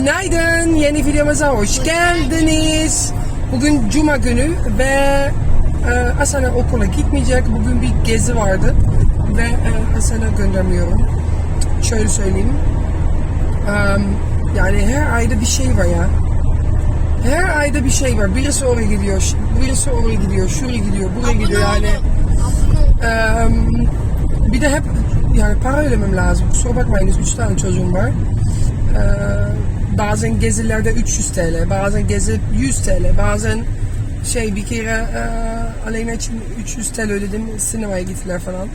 Günaydın, yeni videomuza hoş geldiniz. Bugün Cuma günü ve e, Asana okula gitmeyecek. Bugün bir gezi vardı ve e, Asana göndermiyorum. Şöyle söyleyeyim. Em, yani her ayda bir şey var ya. Her ayda bir şey var. Birisi oraya gidiyor, birisi oraya gidiyor, şuraya gidiyor, buraya gidiyor yani. Em, bir de hep yani para ödemem lazım. Kusura bakmayınız 3 tane çocuğum var. Ee, bazen gezilerde 300 TL, bazen gezi 100 TL, bazen şey bir kere e, Aleyna için 300 TL ödedim sinemaya gittiler falan.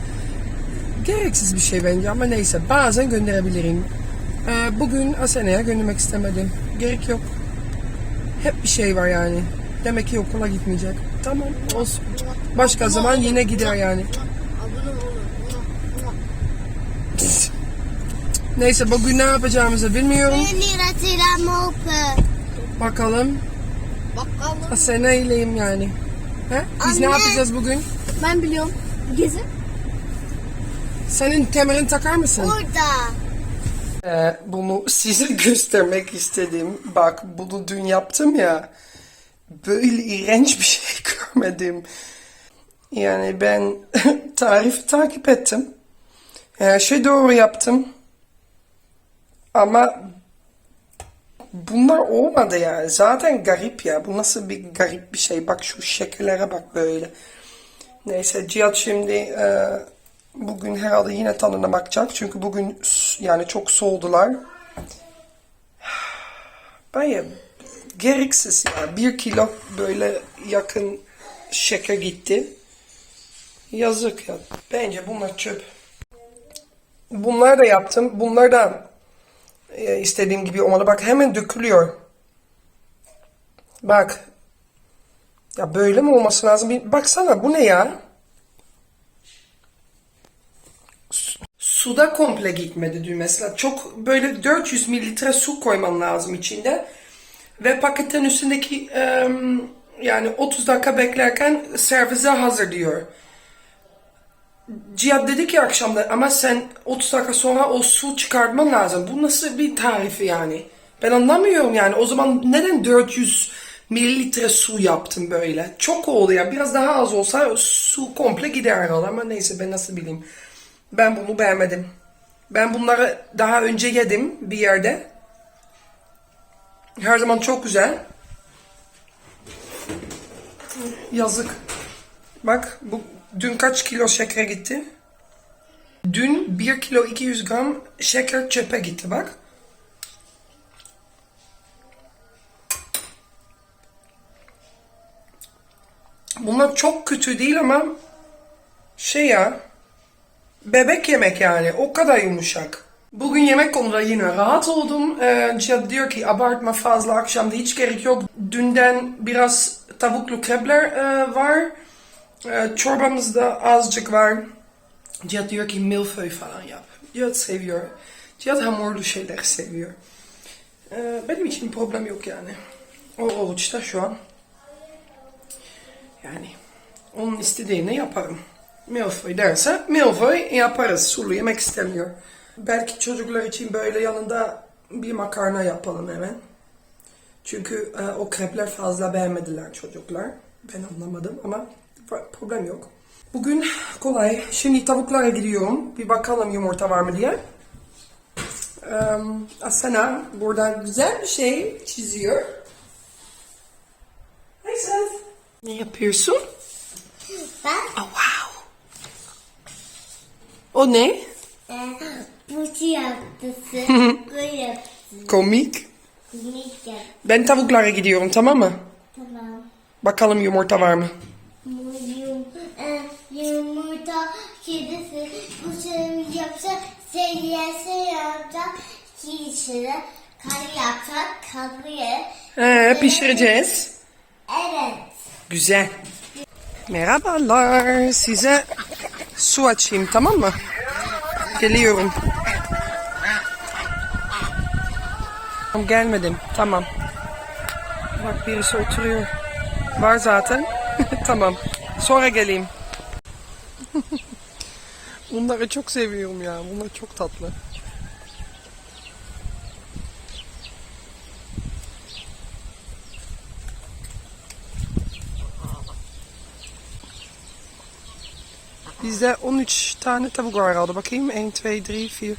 Gereksiz bir şey bence ama neyse bazen gönderebilirim. Ee, bugün Asena'ya göndermek istemedim. Gerek yok. Hep bir şey var yani. Demek ki okula gitmeyecek. Tamam olsun. Başka zaman yine gider yani. Neyse bugün ne yapacağımızı bilmiyorum. Lira mope. Bakalım. Bakalım. Asena ileyim yani. He? Biz ne Anne. yapacağız bugün? Ben biliyorum. Gezi. Senin kemerini takar mısın? Burada. Ee, bunu size göstermek istedim. Bak bunu dün yaptım ya. Böyle iğrenç bir şey görmedim. Yani ben tarifi takip ettim. Her şey doğru yaptım. Ama bunlar olmadı ya. Zaten garip ya. Bu nasıl bir garip bir şey. Bak şu şekillere bak böyle. Neyse Cihat şimdi e, bugün herhalde yine tadına bakacak. Çünkü bugün yani çok soğudular. Baya gereksiz ya. Bir kilo böyle yakın şeker gitti. Yazık ya. Bence bunlar çöp. Bunlar da yaptım. Bunlar da e, istediğim gibi olmadı. Bak hemen dökülüyor. Bak. Ya böyle mi olması lazım? Bir baksana bu ne ya? Su- Suda komple gitmedi dün mesela. Çok böyle 400 mililitre su koyman lazım içinde. Ve paketin üstündeki yani 30 dakika beklerken servise hazır diyor. Cihat dedi ki akşamda ama sen 30 dakika sonra o su çıkartman lazım. Bu nasıl bir tarifi yani? Ben anlamıyorum yani. O zaman neden 400 mililitre su yaptım böyle? Çok oldu ya. Biraz daha az olsa su komple gider herhalde ama neyse ben nasıl bileyim. Ben bunu beğenmedim. Ben bunları daha önce yedim bir yerde. Her zaman çok güzel. Yazık. Bak bu dün kaç kilo şeker gitti? Dün 1 kilo 200 gram şeker çöpe gitti bak. Bunlar çok kötü değil ama şey ya bebek yemek yani o kadar yumuşak. Bugün yemek konuda yine rahat oldum. Ee, Cihat diyor ki abartma fazla akşamda hiç gerek yok. Dünden biraz tavuklu krepler e, var. E, çorbamızda azıcık var. Cihat diyor ki milföy falan yap. Cihat seviyor. Cihat hamurlu şeyler seviyor. E, benim için problem yok yani. O oruçta şu an. Yani onun istediğini yaparım. Milföy derse milföy yaparız. Sulu yemek istemiyor. Belki çocuklar için böyle yanında bir makarna yapalım hemen. Çünkü e, o krepler fazla beğenmediler çocuklar. Ben anlamadım ama problem yok. Bugün kolay. Şimdi tavuklara gidiyorum. Bir bakalım yumurta var mı diye. Asena burada güzel bir şey çiziyor. Hey Seth. Ne yapıyorsun? Ben Oh wow. O ne? e, bu yaptısı. Komik. Minik yap. Ben tavuklara gidiyorum tamam mı? Tamam. Bakalım yumurta var mı? Seviyesi yapacak. Kişide kar yapacak. Kalıyor. Ee, pişireceğiz. Evet. Güzel. Merhabalar. Size su açayım tamam mı? Geliyorum. Tamam, Gelmedim. Tamam. Bak birisi oturuyor. Var zaten. tamam. Sonra geleyim. Bunları çok seviyorum ya. Bunlar çok tatlı. Bizde 13 tane tavuk var herhalde. Bakayım. 1, 2,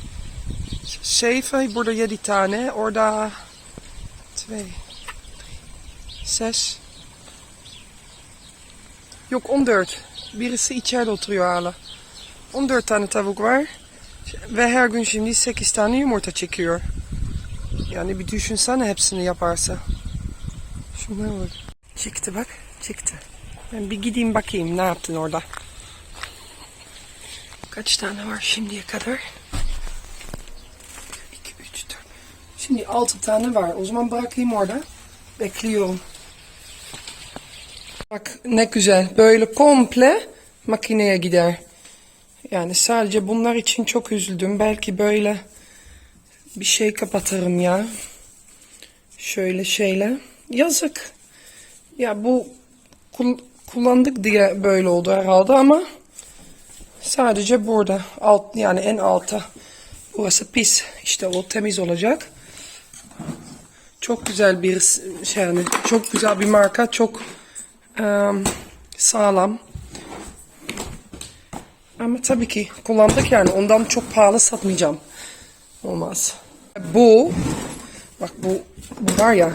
3, 4, 7 burada 7 tane. Orada 2, 6. Yok 14. Birisi içeride oturuyor hala. 14 tane tavuk var. Ve her gün şimdi 8 tane yumurta çekiyor. Yani bir düşünsene hepsini yaparsa. Şunlara bak. Çıktı bak. Çıktı. Ben bir gideyim bakayım ne yaptın orada. Kaç tane var şimdiye kadar? 2, 3, 4. Şimdi 6 tane var. O zaman bırakayım orada. Bekliyorum. Bak ne güzel. Böyle komple makineye gider. Yani sadece bunlar için çok üzüldüm. Belki böyle bir şey kapatırım ya. Şöyle şeyle. Yazık. Ya bu kul- kullandık diye böyle oldu herhalde ama sadece burada alt yani en alta burası pis. İşte o temiz olacak. Çok güzel bir şey yani çok güzel bir marka. Çok em, sağlam. Ama tabii ki kullandık yani ondan çok pahalı satmayacağım. Olmaz. Bu bak bu, bu var ya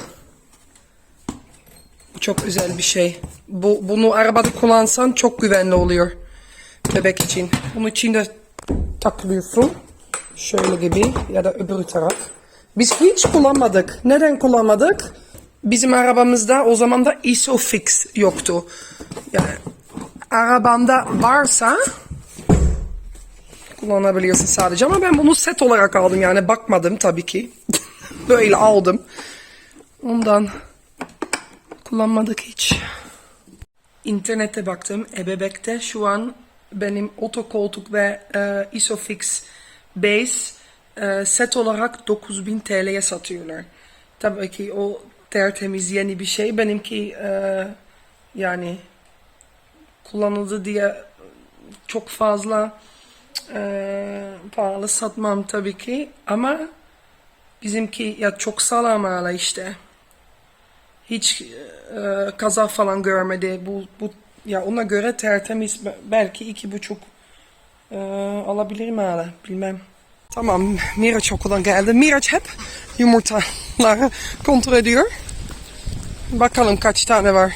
bu çok güzel bir şey. Bu bunu arabada kullansan çok güvenli oluyor. Bebek için. Bunun içinde takılıyorsun. Şöyle gibi ya da öbür taraf. Biz hiç kullanmadık. Neden kullanmadık? Bizim arabamızda o zaman da Isofix yoktu. Yani arabanda varsa kullanabiliyorsun sadece ama ben bunu set olarak aldım yani bakmadım tabii ki. Böyle aldım. Ondan kullanmadık hiç. İnternete baktım. Ebebek'te şu an benim otokoltuk ve e, Isofix base e, set olarak 9000 TL'ye satıyorlar. Tabii ki o tertemiz yeni bir şey. Benimki e, yani kullanıldı diye çok fazla e, pahalı satmam tabii ki ama bizimki ya çok sağlam hala işte. Hiç e, kaza falan görmedi. Bu, bu ya ona göre tertemiz Be- belki iki buçuk e, alabilirim hala bilmem. Tamam Miraç okuldan geldi. Miraç hep yumurtaları kontrol ediyor. Bakalım kaç tane var.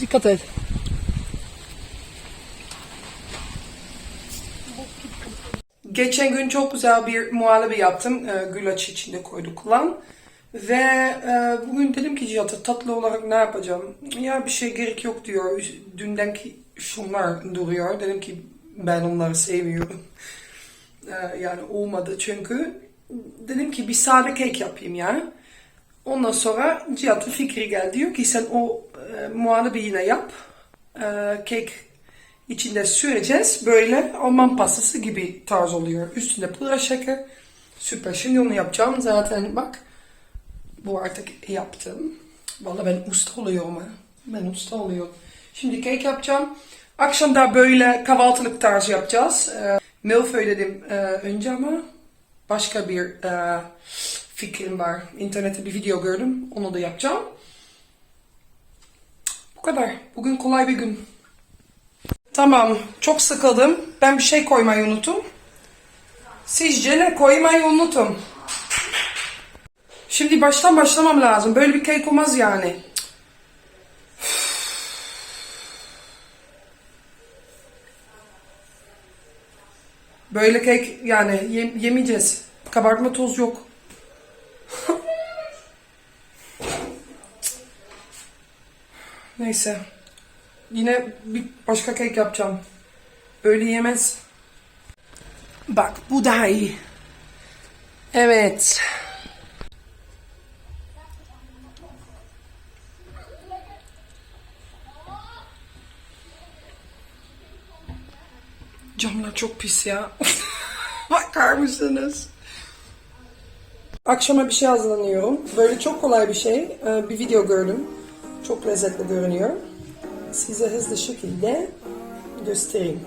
Dikkat et. Geçen gün çok güzel bir muhallebi yaptım. E, güllaç içinde koyduk lan. Ve e, bugün dedim ki Cihat'a tatlı olarak ne yapacağım? Ya bir şey gerek yok diyor. Dünden ki şunlar duruyor. Dedim ki ben onları sevmiyorum. E, yani olmadı çünkü. Dedim ki bir sade kek yapayım ya. Ondan sonra Cihat'ın fikri geldi. Diyor ki sen o e, muhallebi yine yap. E, kek içinde süreceğiz. Böyle Alman pastası gibi tarz oluyor. Üstünde pudra şeker. Süper. Şimdi onu yapacağım. Zaten bak. Bu artık yaptım. Vallahi ben usta oluyorum ha. Ben usta oluyorum. Şimdi kek yapacağım. Akşam da böyle kahvaltılık tarzı yapacağız. Ee, milföy dedim e, önce ama başka bir e, fikrim var. İnternette bir video gördüm. Onu da yapacağım. Bu kadar. Bugün kolay bir gün. Tamam. Çok sıkıldım. Ben bir şey koymayı unuttum. Sizce ne koymayı unuttum? Şimdi baştan başlamam lazım. Böyle bir kek olmaz yani. Böyle kek yani yem- yemeyeceğiz. Kabartma toz yok. Neyse. Yine bir başka kek yapacağım. Böyle yemez. Bak bu daha iyi. Evet. Camlar çok pis ya. Bakar mısınız? Akşama bir şey hazırlanıyorum. Böyle çok kolay bir şey. Ee, Bir video gördüm. Çok lezzetli görünüyor. Size hızlı şekilde göstereyim.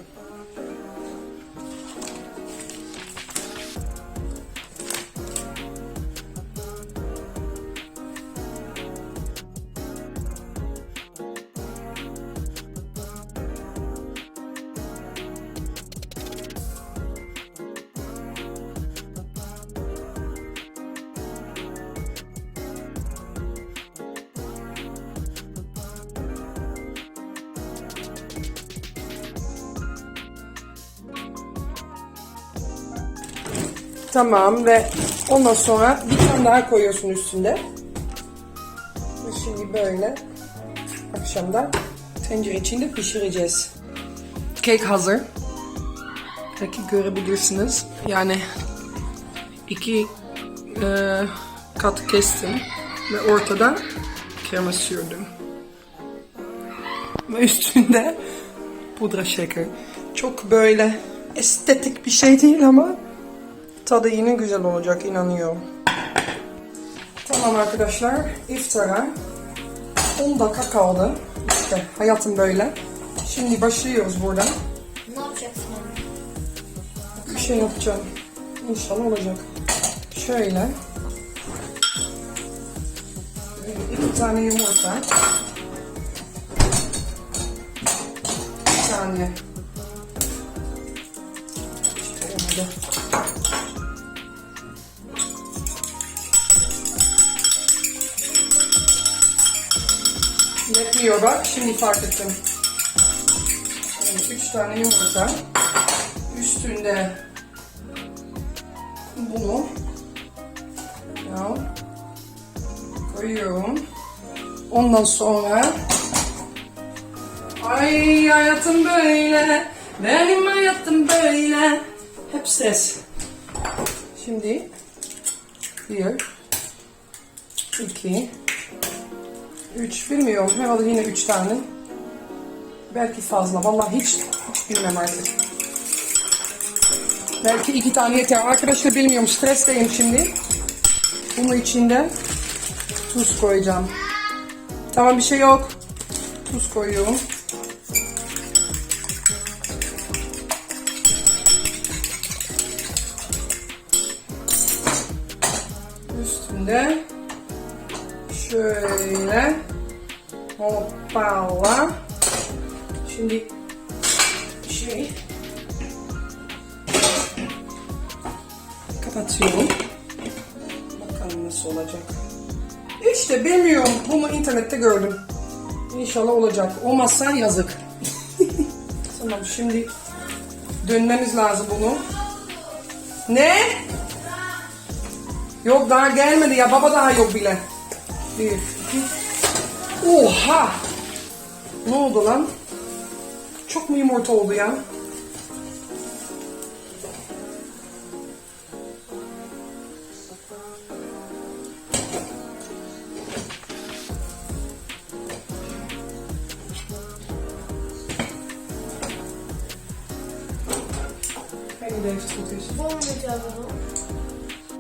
Tamam ve ondan sonra bir tane daha koyuyorsun üstünde. Ve şimdi böyle akşamda tencere içinde pişireceğiz. Cake hazır. Belki görebilirsiniz. Yani iki e, kat kestim ve ortada krema sürdüm. Ve üstünde pudra şeker. Çok böyle estetik bir şey değil ama tadı yine güzel olacak inanıyorum. Tamam arkadaşlar iftara 10 dakika kaldı. İşte hayatım böyle. Şimdi başlıyoruz buradan. Ne yapacaksın? Bir şey yapacağım. İnşallah olacak. Şöyle. İki tane yumurta. Bir tane. Yetmiyor bak. Şimdi fark ettim. Evet, üç tane yumurta. Üstünde bunu ya, koyuyorum. Ondan sonra ay hayatım böyle benim hayatım böyle hep ses. Şimdi bir iki üç bilmiyorum herhalde yine üç tane belki fazla vallahi hiç, bilmem artık. Belki iki tane yeter. Arkadaşlar bilmiyorum stresteyim şimdi. Bunun içinde tuz koyacağım. Tamam bir şey yok. Tuz koyuyorum. Kapatıyorum. Bakalım nasıl olacak. İşte bilmiyorum. Bunu internette gördüm. İnşallah olacak. Olmazsa yazık. tamam şimdi dönmemiz lazım bunu. Ne? Yok daha gelmedi ya. Baba daha yok bile. Bir, iki. Oha! Ne oldu lan? Çok mu yumurta oldu ya? Beni de tutuyorsun. Olmayacak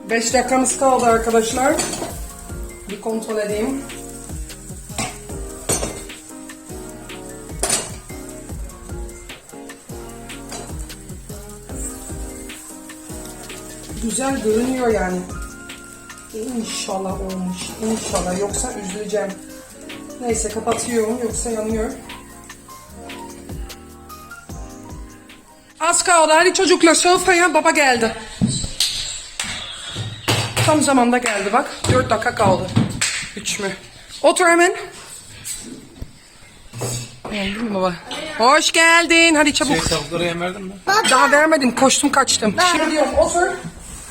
bu. 5 dakikamız kaldı arkadaşlar. Bir kontrol edeyim. Güzel görünüyor yani. İnşallah olmuş. İnşallah. Yoksa üzüleceğim. Neyse kapatıyorum. Yoksa yanıyor. Az kaldı. Hadi çocuklar sofraya. Baba geldi. Tam zamanda geldi bak. 4 dakika kaldı. 3 mü? Otur hemen. Geldi mi baba? Hoş geldin. Hadi çabuk. Şey tavuklara yem verdin mi? Daha vermedim. Koştum kaçtım. Şimdi yok. Otur.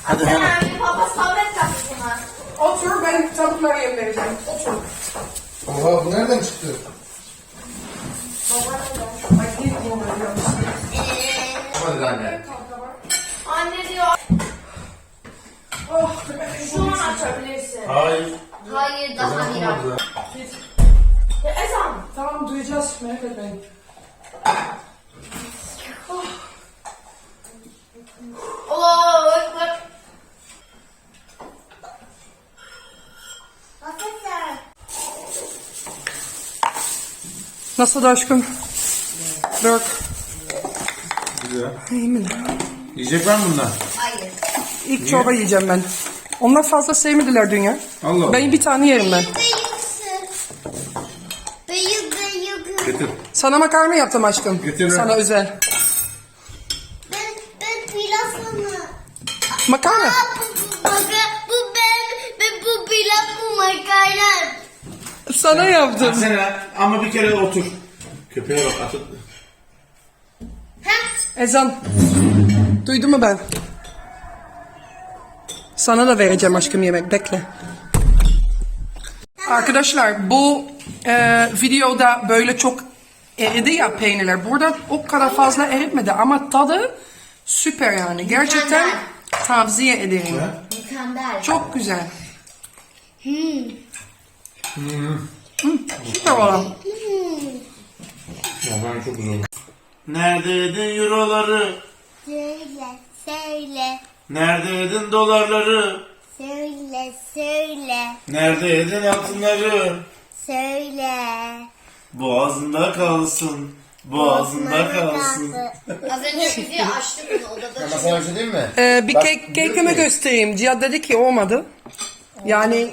Hadi hemen. Yani baba sabret kapısına. Otur. Ben tavuklara yem vereceğim. Otur. Oha bu nereden çıktı? Hayır. Hayır daha bir an. git. Ya Ezan. Tamam duyacağız. Merak etmeyin. Oo bak. Nasılsın? Nasıl aşkım? Dört. Güzel. İyi mi? Yiyecek var mı bundan? Hayır. İlk çorba yiyeceğim ben. Onlar fazla sevmediler dünya. Allah Allah. Ben bir tane yerim ben. Büyük büyük. Getir. Sana makarna yaptım aşkım. Getiririm. Sana özel. Ben ben pilavını. Makarna. Aa, bu, bu, bak, bu ben, ben bu pilav bu makarna. Sana yaptım. Sen ama bir kere otur. Köpeğe bak atın. Ezan. Duydun mu ben? Sana da vereceğim aşkım yemek. Bekle. Arkadaşlar bu e, videoda böyle çok eridi ya peynirler. Burada o kadar fazla eritmedi ama tadı süper yani. Gerçekten tavsiye ederim. Mükemmel. Çok güzel. Hmm, süper olan. Ya ben çok güzel Neredeydin euroları? Söyle, söyle, Neredeydin dolarları? söyle, söyle, Neredeydin altınları? söyle. Boğazında kalsın. Boğazında kalsın. Az önce bizi açtık bunu odada. Ama sana bir şey diyeyim mi? Ee, bir Bak, kek, musun? göstereyim. Cihat dedi ki olmadı. Yani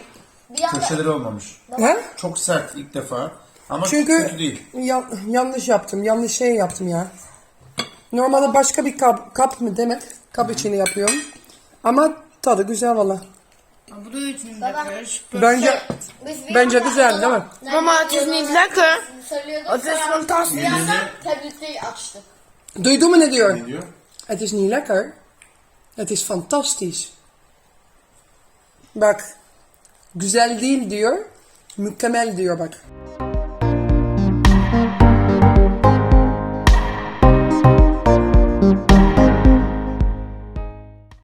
Bir anda Köşeleri olmamış. ha? Çok sert ilk defa. Ama Çünkü kötü değil. ya- yanlış yaptım. Yanlış şey yaptım ya. Normalde başka bir kap, kap mı demek? Kap içini yapıyorum. Ama tadı güzel valla. Bu da üçüncü yapıyoruz. Bence bir bence güzel değil mi? Mama, het is niet lekker. söylüyorduk. Het is sonra fantastisch. Bir açtık. Duydun mu ne diyor? Ne diyor? Het is niet lekker. Het is fantastisch. Bak. Güzel değil diyor. Mükemmel diyor bak.